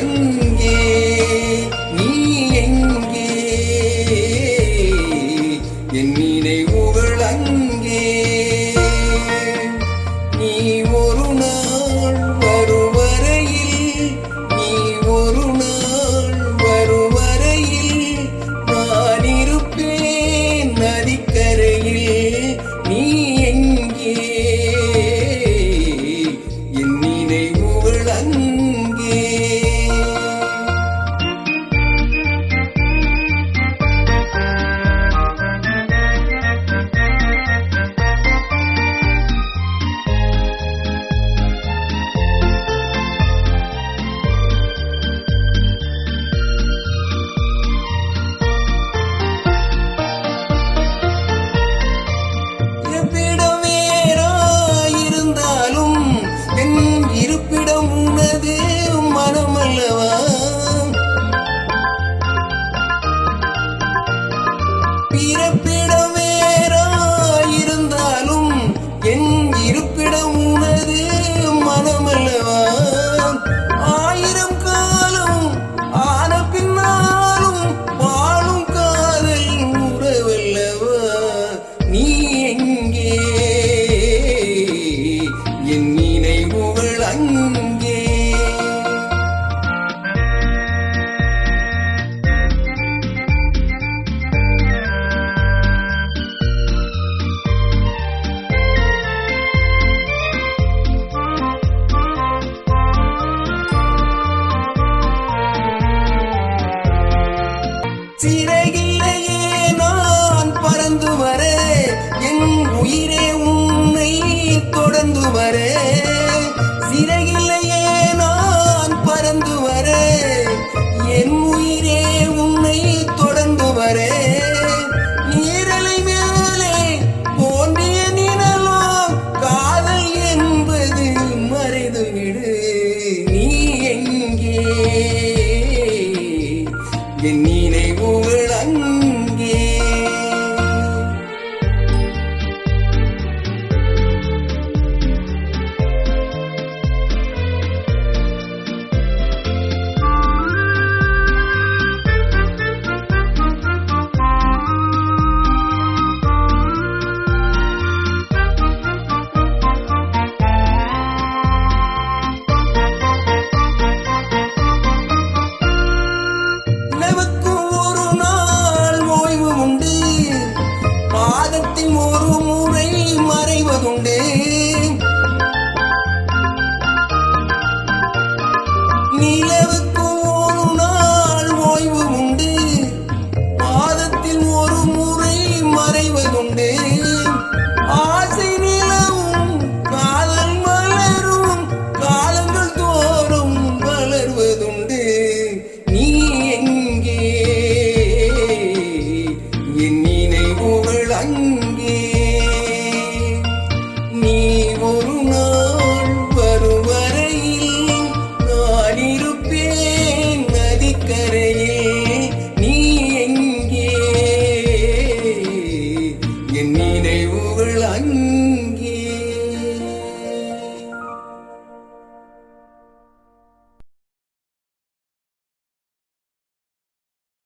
Bye. पीर पीर சிறகிலேயே நான் பறந்து வரே என் உயிரே உன்னை தொடர்ந்து வரே anh ni le